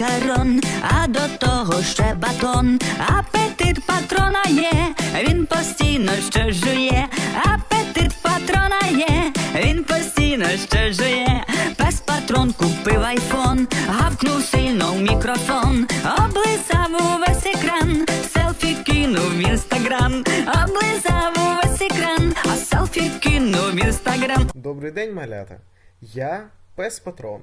а до того ще батон. Апетит патрона є, він постійно що жує. Апетит патрона є, він постійно що жує. Пес патрон купив айфон, гавкнув сильно в мікрофон, облизав увесь екран, селфі кинув в інстаграм, облизав увесь екран, а селфі кинув в інстаграм. Добрий день, малята. Я пес Патрон.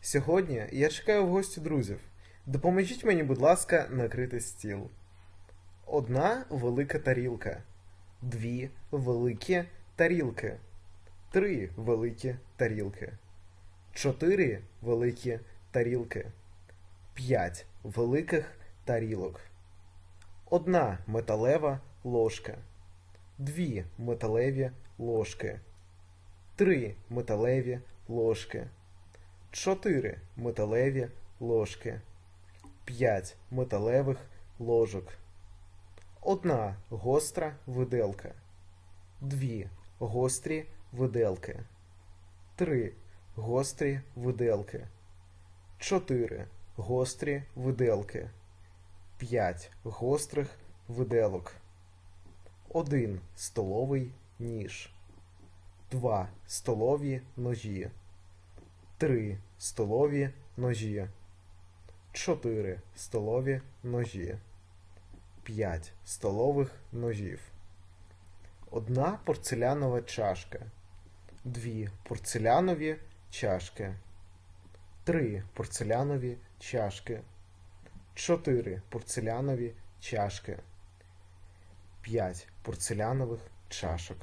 Сьогодні я чекаю в гості друзів. Допоможіть мені, будь ласка, накрити стіл. Одна велика тарілка, дві великі тарілки, три великі тарілки, чотири великі тарілки, п'ять великих тарілок, одна металева ложка, дві металеві ложки. Три металеві ложки, чотири металеві ложки, п'ять металевих ложок, одна гостра виделка, дві гострі виделки, три гострі виделки, чотири гострі виделки, п'ять гострих виделок, один столовий ніж. 2 столові ножі, 3 столові ножі, 4 столові ножі, 5 столових ножів, 1 порцелянова чашка, 2 порцелянові чашки, 3 порцелянові чашки, 4 порцелянові чашки, 5 порцелянових чашок.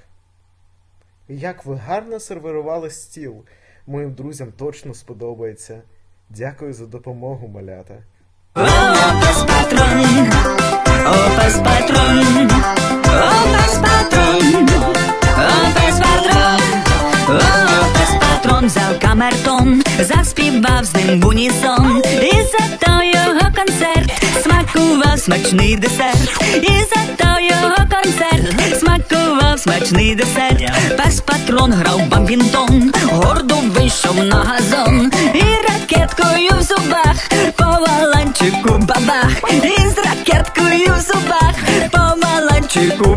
Як ви гарно сервірували стіл. Моїм друзям точно сподобається. Дякую за допомогу, малята. Опес патрон, опес патрон, опес патрон, опес патрон, опес патрон взяв камертон, заспівав з ним унісон, і за то його концерт смакував смачний десерт, і за то його концерт смакував смачний десерт. Пес патрон грав бамбінтон, вийшов на газон, і ракеткою в зубах по маланчику бабах, і з ракеткою в зубах по маланчику